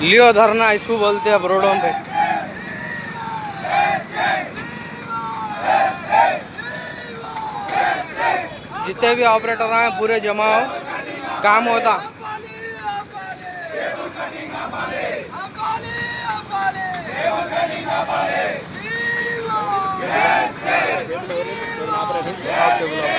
लियो धरना शू बोलते है રોડો पे। जितने भी ऑपरेटर आए पूरे जमा हो। काम होता। ऑपरेटर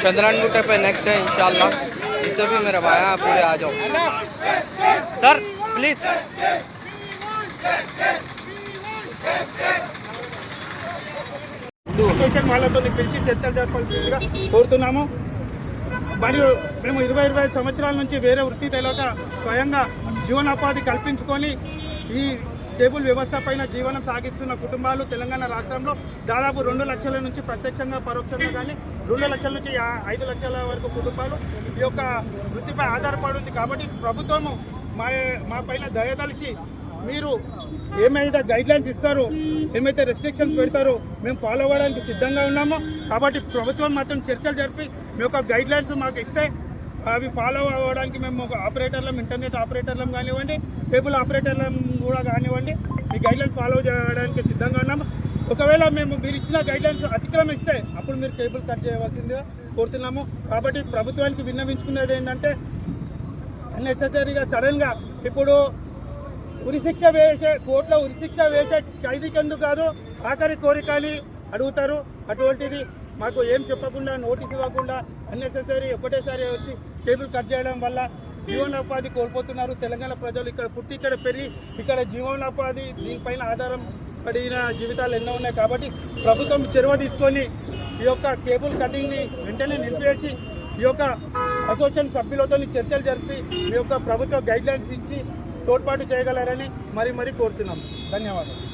चंद्रन गुट्टे पे नेक्स्ट है, इंशाल्लाह। जितने भी मेरे हैं पूरे आ जाओ। सर प्लीज़ అసోసియేషన్ వాళ్ళతో పిలిచి చర్చలు జరపాల్సిందిగా కోరుతున్నాము. మరియు మేము ఇరవై ఇరవై ఐదు సంవత్సరాల నుంచి వేరే వృత్తి తెలియక స్వయంగా జీవనోపాధి కల్పించుకొని ఈ కేబుల్ వ్యవస్థ పైన జీవనం సాగిస్తున్న కుటుంబాలు తెలంగాణ రాష్ట్రంలో దాదాపు రెండు లక్షల నుంచి ప్రత్యక్షంగా పరోక్షంగా కానీ రెండు లక్షల నుంచి ఐదు లక్షల వరకు కుటుంబాలు ఈ యొక్క వృత్తిపై ఆధారపడి ఉంది. కాబట్టి ప్రభుత్వము మా మా పైన దయదలిచి మీరు ఏమైతే గైడ్లైన్స్ ఇస్తారో ఏమైతే రెస్ట్రిక్షన్స్ పెడతారో మేము ఫాలో అవ్వడానికి సిద్ధంగా ఉన్నామో? కాబట్టి ప్రభుత్వం మాత్రం చర్చలు జరిపి మీ యొక్క గైడ్లైన్స్ మాకు ఇస్తే అవి ఫాలో అవ్వడానికి మేము ఒక ఆపరేటర్లం ఇంటర్నెట్ ఆపరేటర్లం కానివ్వండి కేబుల్ ఆపరేటర్లం కూడా కానివ్వండి మీ గైడ్లైన్స్ ఫాలో చేయడానికి సిద్ధంగా ఉన్నాము? ఒకవేళ మేము మీరు ఇచ్చిన గైడ్లైన్స్ అతిక్రమిస్తే అప్పుడు మీరు కేబుల్ కట్ చేయవలసిందిగా కోరుతున్నాము. కాబట్టి ప్రభుత్వానికి విన్నవించుకునేది ఏంటంటే అన్నెసెసరీగా సడన్గా ఇప్పుడు ఉరిశిక్ష వేసే కోర్టులో ఉరిశిక్ష వేసే ఖైదీకి ఎందుకు కాదు ఆఖరి కోరికని అడుగుతారు. అటువంటిది మాకు ఏం చెప్పకుండా నోటీస్ ఇవ్వకుండా అన్నెసెసరీ ఒకటేసారి వచ్చి కేబుల్ కట్ చేయడం వల్ల జీవనోపాధి కోల్పోతున్నారు. తెలంగాణ ప్రజలు ఇక్కడ పుట్టి ఇక్కడ పెరిగి ఇక్కడ జీవనోపాధి దీనిపైన ఆధారం పడిన జీవితాలు ఎన్నో ఉన్నాయి కాబట్టి ప్రభుత్వం చెరువ తీసుకొని ఈ యొక్క కేబుల్ కటింగ్ని వెంటనే నిలిపేసి ఈ యొక్క అసోసియేషన్ సభ్యులతో చర్చలు జరిపి ఈ యొక్క ప్రభుత్వ గైడ్లైన్స్ ఇచ్చి తోడ్పాటు చేయగలరని మరి మరీ కోరుతున్నాం. ధన్యవాదాలు.